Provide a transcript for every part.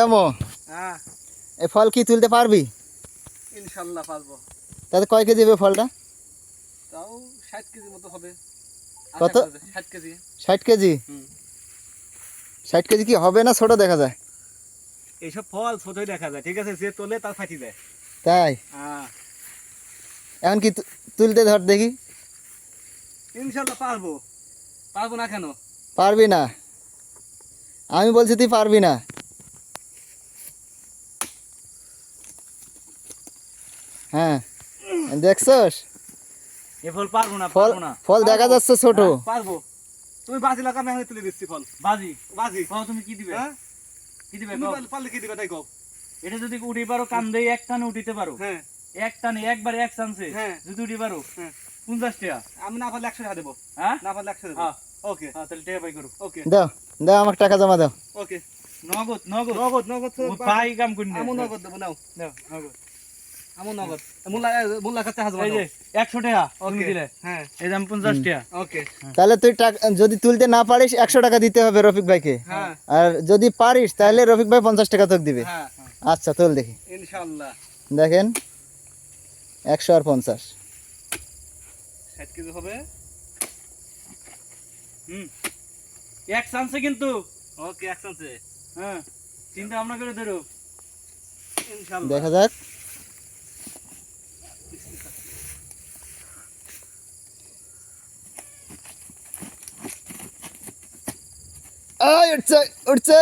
এমো? হ্যাঁ। এ ফল কি তুলতে পারবি? ইনশাল্লাহ পারব। তাতে কয় কেজি হবে ফলটা? তাও ষাট কেজি মতো হবে। কত? ষাট কেজি। ষাট কেজি? হুম। ষাট কেজি কি হবে না ছোট দেখা যায়? এইসব ফল ছোটই দেখা যায় ঠিক আছে? যে তোলে তার ফাটি যায়। তাই? হ্যাঁ। এখন কি তুলতে ধর দেখি। ইনশাল্লাহ পারব। পারব না কেন? পারবি না। আমি বলছি তুই পারবি না। হ্যাঁ। দেখছস? এ ফল পারব না ফল না। ফল দেখা যাচ্ছে ছোট। হ্যাঁ, পারব। তুমি বাজি লাগা আমি তুলে দিচ্ছি ফল। বাজি? বাজি। কও তুমি কি দিবে? হ্যাঁ? কি দিবে কও। পারলে- কি দিবে তাই কও। এটা যদি উঠি পারো কান দিয়ে এক টানে উঠিতে পারো। হ্যাঁ। এক টানে একবার এক চান্সে। হ্যাঁ। যদি উঠি পারো। পঞ্চাশ টাকা। আমি না পারলে একশো টাকা দেবো। হ্যাঁ? না পারলে একশো দেবো। হ্যাঁ। ওকে। হ্যাঁ, তাহলে টাকা পাই করো। ওকে। দাও দাও আমাকে টাকা জমা দাও। ওকে। নগদ নগদ। নগদ নগদ পাই কাম করি না আমও নগদ দেবো নাও। নাও, নগদ। আমও নগদ। মোল্লা মোল্লা কাছে হাজবা এই যে একশো টাকা তুমি দিলে। হ্যাঁ। এই দাম পঞ্চাশ টাকা। ওকে। তাহলে তুই যদি তুলতে না পারিস একশো টাকা দিতে হবে রফিক ভাইকে। হ্যাঁ। আর যদি পারিস তাহলে রফিক ভাই পঞ্চাশ টাকা তোকে দিবে। হ্যাঁ। আচ্ছা তোল দেখি। দেখেন একশো আর পঞ্চাশ। ষাট কেজি হবে। হুম। এক চান্সে কিন্তু। ওকে এক চান্সে। হ্যাঁ। চিন্তা ভাবনা করে ধরো। দেখা যাক। আয় উঠছে উঠছে!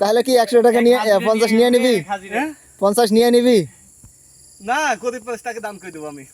তাহলে কি একশো টাকা নিয়ে পঞ্চাশ নিয়ে নিবি? পঞ্চাশ নিয়ে নিবি না গরিব পঞ্চাশ টাকা দাম করে দেবো আমি